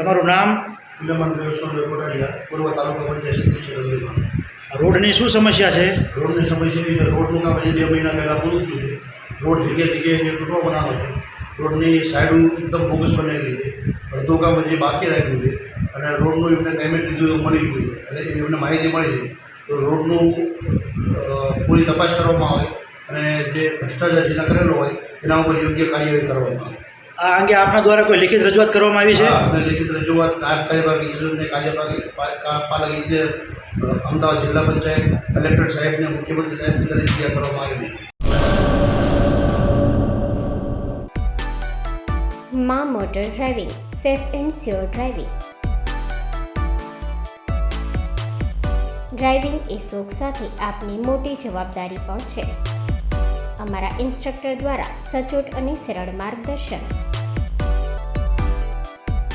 તમારું નામ? સુલેમાન દેવસ્વામી કોટારિયા પૂર્વ તાલુકા પંચાયત સદસ્ય રંગીમાં. રોડની શું સમસ્યા છે? રોડની સમસ્યા એવી છે રોડનું કામ હજી બે મહિના પહેલાં પૂરું થયું છે. રોડ જગ્યાએ જગ્યાએ તૂટવા બનાવવાનો છે. રોડની સાઈડ એકદમ બોગસ બનાવેલી છે. અડધું કામ હજી બાકી રાખ્યું છે. અને રોડનું એમને પેમેન્ટ લીધું એવું મળી ગયું છે. એટલે એમને માહિતી મળી છે. તો રોડનું પૂરી તપાસ કરવામાં આવે અને જે ભ્રષ્ટાચાર જેના કરેલો હોય એના ઉપર યોગ્ય કાર્યવાહી કરવામાં આવે. આ અંગે આપના દ્વારા કોઈ લિખિત રજૂઆત કરવામાં આવી છે? અમે લેખિત રજૂઆત કાર- કાર્યપાલક ઇજનેરને કાર્યપાલક પાલક ઇજનેર અમદાવાદ જિલ્લા પંચાયત કલેક્ટર સાહેબને મુખ્યમંત્રી સાહેબની તૈયાર કરવામાં આવી મા motor driving safe and sure driving. Driving એ શોખ સાથે આપની મોટી જવાબદારી પણ છે. અમારા ઇન્સ્ટ્રક્ટર દ્વારા સચોટ અને સરળ માર્ગદર્શન.